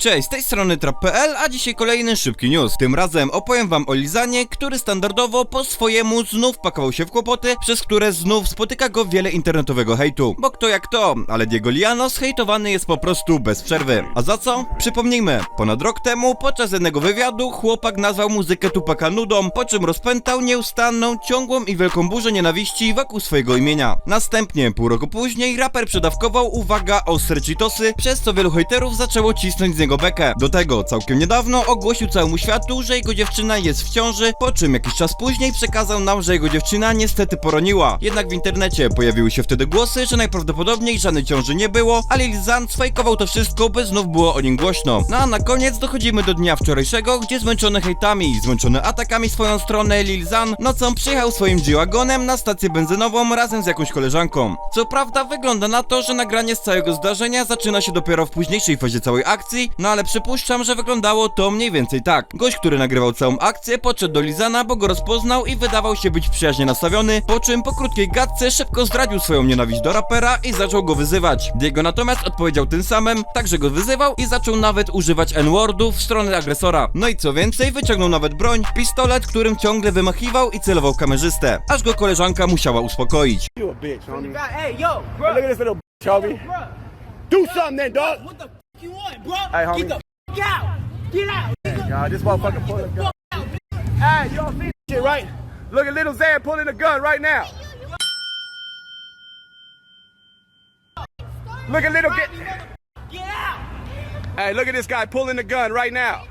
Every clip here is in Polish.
Cześć, z tej strony Trap.pl, a dzisiaj kolejny szybki news. Tym razem opowiem wam o Lizanie, który standardowo po swojemu znów pakował się w kłopoty, przez które znów spotyka go wiele internetowego hejtu. Bo kto jak to, ale Diego Lianos hejtowany jest po prostu bez przerwy. A za co? Przypomnijmy, ponad rok temu podczas jednego wywiadu chłopak nazwał muzykę Tupaka nudą, po czym rozpętał nieustanną, ciągłą i wielką burzę nienawiści wokół swojego imienia. Następnie, pół roku później, raper przedawkował, uwaga, ostre cheetosy, przez co wielu hejterów zaczęło cisnąć z niego bekę. Do tego, całkiem niedawno ogłosił całemu światu, że jego dziewczyna jest w ciąży, po czym jakiś czas później przekazał nam, że jego dziewczyna niestety poroniła. Jednak w internecie pojawiły się wtedy głosy, że najprawdopodobniej żadnej ciąży nie było, ale Lil Zan to wszystko, by znów było o nim głośno. No a na koniec dochodzimy do dnia wczorajszego, gdzie zmęczony hejtami, zmęczony atakami swoją stronę Lil Zan nocą przyjechał swoim G-Wagonem na stację benzynową razem z jakąś koleżanką. Co prawda wygląda na to, że nagranie z całego zdarzenia zaczyna się dopiero w późniejszej fazie całej akcji, no ale przypuszczam, że wyglądało to mniej więcej tak. Gość, który nagrywał całą akcję, podszedł do Lizana, bo go rozpoznał i wydawał się być przyjaźnie nastawiony, po czym po krótkiej gadce szybko zdradził swoją nienawiść do rapera i zaczął go wyzywać. Diego natomiast odpowiedział tym samym, także go wyzywał i zaczął nawet używać N-wordów w stronę agresora. No i co więcej, wyciągnął nawet broń, pistolet, którym ciągle wymachiwał i celował kamerzystę, aż go koleżanka musiała uspokoić. You a bitch, homie. God, hey, yo, Look bro, at this little bitch, homie. bro, Do something then, dog. what the you want, bro? Hey, homie. Get the f out, get out, nigga. God, this motherfucker pulling a gun. Hey, y'all see this shit, right? Look at little Zan pulling a gun right now. Look at little get. Get out. Hey, look at this guy pulling the gun right now.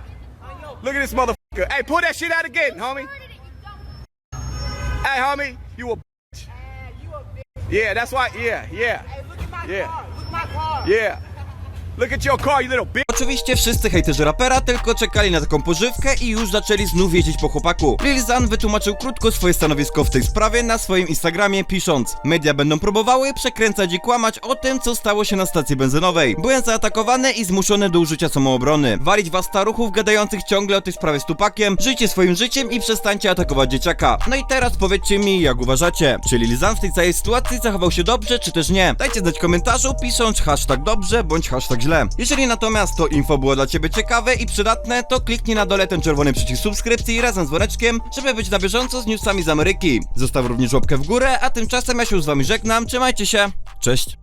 Look at this motherfucker. Hey, pull that shit out again, homie. Hey, homie, you a bitch. Yeah, that's why. Yeah, yeah, Hey, look at my Yeah. car. Look at my car. yeah. Look at your car, you little bitch. Oczywiście wszyscy hejterzy rapera tylko czekali na taką pożywkę i już zaczęli znów jeździć po chłopaku. Lil Zan wytłumaczył krótko swoje stanowisko w tej sprawie na swoim Instagramie pisząc Media będą próbowały przekręcać i kłamać o tym, co stało się na stacji benzynowej. Byłem zaatakowany i zmuszony do użycia samoobrony. Walić was staruchów gadających ciągle o tej sprawie z Tupakiem, żyjcie swoim życiem i przestańcie atakować dzieciaka. No i teraz powiedzcie mi, jak uważacie, czy Lil Zan w tej całej sytuacji zachował się dobrze, czy też nie? Dajcie znać w komentarzu, pisząc hashtag dobrze, bądź hashtag źle. Jeżeli natomiast to info było dla ciebie ciekawe i przydatne, to kliknij na dole ten czerwony przycisk subskrypcji razem z dzwoneczkiem, żeby być na bieżąco z newsami z Ameryki. Zostaw również łapkę w górę, a tymczasem ja się z wami żegnam, trzymajcie się, cześć!